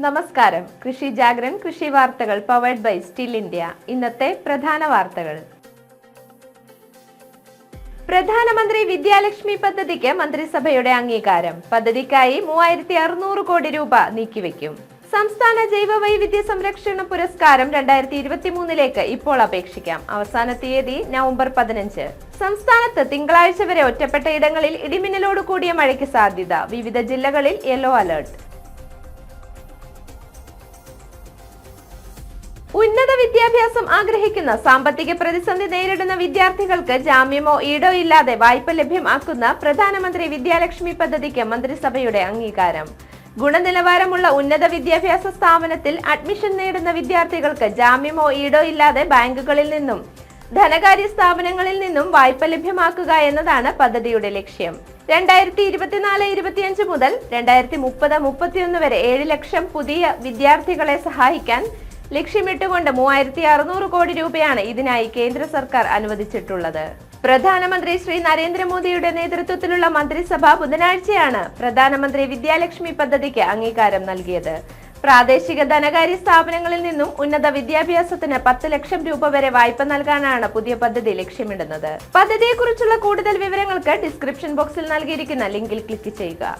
നമസ്കാരം. കൃഷി ജാഗ്രൻ കൃഷി വാർത്തകൾ പവേഡ് ബൈ സ്റ്റിൽ ഇന്ത്യ ഇന്നത്തെ പ്രധാന വാർത്തകൾ. പ്രധാനമന്ത്രി വിദ്യാലക്ഷ്മി പദ്ധതിക്ക് മന്ത്രിസഭയുടെ അംഗീകാരം. പദ്ധതിക്കായി മൂവായിരത്തി അറുന്നൂറ് കോടി രൂപ നീക്കിവെക്കും. സംസ്ഥാന ജൈവ വൈവിധ്യ സംരക്ഷണ പുരസ്കാരം രണ്ടായിരത്തി ഇരുപത്തി മൂന്നിലേക്ക് ഇപ്പോൾ അപേക്ഷിക്കാം. അവസാന തീയതി നവംബർ പതിനഞ്ച്. സംസ്ഥാനത്ത് തിങ്കളാഴ്ച വരെ ഒറ്റപ്പെട്ട ഇടങ്ങളിൽ ഇടിമിന്നലോട് കൂടിയ മഴയ്ക്ക് സാധ്യത. വിവിധ ജില്ലകളിൽ യെല്ലോ അലർട്ട് ഉന്നത വിദ്യാഭ്യാസം ആഗ്രഹിക്കുന്ന സാമ്പത്തിക പ്രതിസന്ധി നേരിടുന്ന വിദ്യാർത്ഥികൾക്ക് ജാമ്യമോ ഈടോ ഇല്ലാതെ വായ്പ ലഭ്യമാക്കുന്ന പ്രധാനമന്ത്രി വിദ്യാലക്ഷ്മി പദ്ധതിക്ക് മന്ത്രിസഭയുടെ അംഗീകാരം. ഗുണനിലവാരമുള്ള ഉന്നത വിദ്യാഭ്യാസ സ്ഥാപനത്തിൽ അഡ്മിഷൻ നേടുന്ന വിദ്യാർത്ഥികൾക്ക് ജാമ്യമോ ഈടോ ഇല്ലാതെ ബാങ്കുകളിൽ നിന്നും ധനകാര്യ സ്ഥാപനങ്ങളിൽ നിന്നും വായ്പ ലഭ്യമാക്കുക എന്നതാണ് പദ്ധതിയുടെ ലക്ഷ്യം. രണ്ടായിരത്തി ഇരുപത്തിനാല് ഇരുപത്തിയഞ്ച് മുതൽ രണ്ടായിരത്തി മുപ്പത് മുപ്പത്തിയൊന്ന് വരെ ഏഴ് ലക്ഷം പുതിയ വിദ്യാർത്ഥികളെ സഹായിക്കാൻ ലക്ഷ്യമിട്ടുകൊണ്ട് മൂവായിരത്തി അറുന്നൂറ് കോടി രൂപയാണ് ഇതിനായി കേന്ദ്ര സർക്കാർ അനുവദിച്ചിട്ടുള്ളത്. പ്രധാനമന്ത്രി ശ്രീ നരേന്ദ്രമോദിയുടെ നേതൃത്വത്തിലുള്ള മന്ത്രിസഭ ബുധനാഴ്ചയാണ് പ്രധാനമന്ത്രി വിദ്യാലക്ഷ്മി പദ്ധതിക്ക് അംഗീകാരം നൽകിയത്. പ്രാദേശിക ധനകാര്യ സ്ഥാപനങ്ങളിൽ നിന്നും ഉന്നത വിദ്യാഭ്യാസത്തിന് പത്ത് ലക്ഷം രൂപ വരെ വായ്പ നൽകാനാണ് പുതിയ പദ്ധതി ലക്ഷ്യമിടുന്നത്. പദ്ധതിയെക്കുറിച്ചുള്ള കൂടുതൽ വിവരങ്ങൾക്ക് ഡിസ്ക്രിപ്ഷൻ ബോക്സിൽ നൽകിയിരിക്കുന്ന ലിങ്കിൽ ക്ലിക്ക് ചെയ്യുക.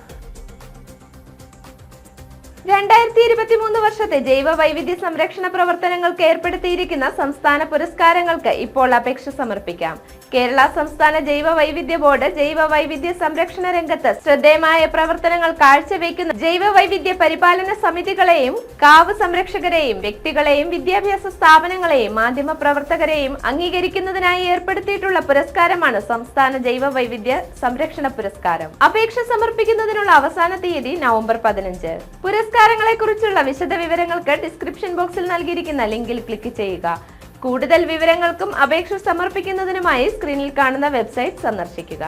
രണ്ടായിരത്തി ഇരുപത്തി മൂന്ന് വർഷത്തെ ജൈവ വൈവിധ്യ സംരക്ഷണ പ്രവർത്തനങ്ങൾക്ക് ഏർപ്പെടുത്തിയിരിക്കുന്ന സംസ്ഥാന പുരസ്കാരങ്ങൾക്ക് ഇപ്പോൾ അപേക്ഷ സമർപ്പിക്കാം. കേരള സംസ്ഥാന ജൈവ വൈവിധ്യ ബോർഡ് ജൈവ വൈവിധ്യ സംരക്ഷണ രംഗത്ത് ശ്രദ്ധേയമായ പ്രവർത്തനങ്ങൾ കാഴ്ചവെക്കുന്ന ജൈവ വൈവിധ്യ പരിപാലന സമിതികളെയും കാവ് സംരക്ഷകരെയും വ്യക്തികളെയും വിദ്യാഭ്യാസ സ്ഥാപനങ്ങളെയും മാധ്യമ പ്രവർത്തകരെയും അംഗീകരിക്കുന്നതിനായി ഏർപ്പെടുത്തിയിട്ടുള്ള പുരസ്കാരമാണ് സംസ്ഥാന ജൈവ വൈവിധ്യ സംരക്ഷണ പുരസ്കാരം. അപേക്ഷ സമർപ്പിക്കുന്നതിനുള്ള അവസാന തീയതി നവംബർ പതിനഞ്ച്. പുരസ്കാരങ്ങളെ കുറിച്ചുള്ള വിശദ വിവരങ്ങൾക്ക് ഡിസ്ക്രിപ്ഷൻ ബോക്സിൽ നൽകിയിരിക്കുന്ന ലിങ്കിൽ ക്ലിക്ക് ചെയ്യുക. കൂടുതൽ വിവരങ്ങൾക്കും അപേക്ഷ സമർപ്പിക്കുന്നതിനുമായി സ്ക്രീനിൽ കാണുന്ന വെബ്സൈറ്റ് സന്ദർശിക്കുക.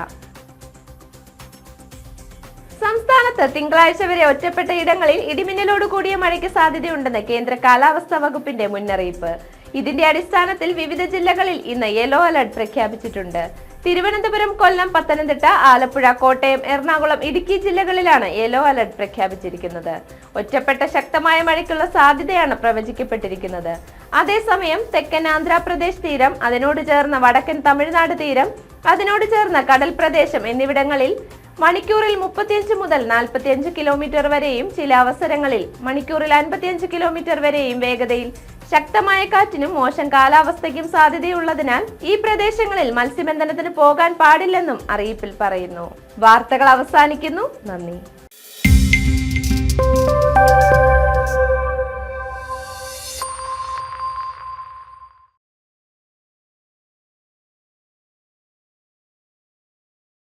സംസ്ഥാനത്ത് തിങ്കളാഴ്ച വരെ ഒറ്റപ്പെട്ട ഇടങ്ങളിൽ ഇടിമിന്നലോട് കൂടിയ മഴയ്ക്ക് സാധ്യതയുണ്ടെന്ന് കേന്ദ്ര കാലാവസ്ഥാ വകുപ്പിന്റെ മുന്നറിയിപ്പ്. ഇതിന്റെ അടിസ്ഥാനത്തിൽ വിവിധ ജില്ലകളിൽ ഇന്ന് യെല്ലോ അലർട്ട് പ്രഖ്യാപിച്ചിട്ടുണ്ട്. തിരുവനന്തപുരം കൊല്ലം പത്തനംതിട്ട ആലപ്പുഴ കോട്ടയം എറണാകുളം ഇടുക്കി ജില്ലകളിലാണ് യെല്ലോ അലർട്ട് പ്രഖ്യാപിച്ചിരിക്കുന്നത്. ഒറ്റപ്പെട്ട ശക്തമായ മഴയ്ക്കുള്ള സാധ്യതയാണ് പ്രവചിക്കപ്പെട്ടിരിക്കുന്നത്. അതേസമയം തെക്കൻ ആന്ധ്രാപ്രദേശ് തീരം അതിനോട് ചേർന്ന വടക്കൻ തമിഴ്നാട് തീരം അതിനോട് ചേർന്ന കടൽ പ്രദേശം എന്നിവിടങ്ങളിൽ മണിക്കൂറിൽ മുപ്പത്തിയഞ്ച് മുതൽ നാൽപ്പത്തിയഞ്ച് കിലോമീറ്റർ വരെയും ചില അവസരങ്ങളിൽ മണിക്കൂറിൽ അൻപത്തിയഞ്ച് കിലോമീറ്റർ വരെയും വേഗതയിൽ. ശക്തമായ കാറ്റിനും മോശം കാലാവസ്ഥയ്ക്കും സാധ്യതയുള്ളതിനാൽ ഈ പ്രദേശങ്ങളിൽ മത്സ്യബന്ധനത്തിന് പോകാൻ പാടില്ലെന്നും അറിയിപ്പിൽ പറയുന്നു. വാർത്തകൾ അവസാനിക്കുന്നു. നന്ദി.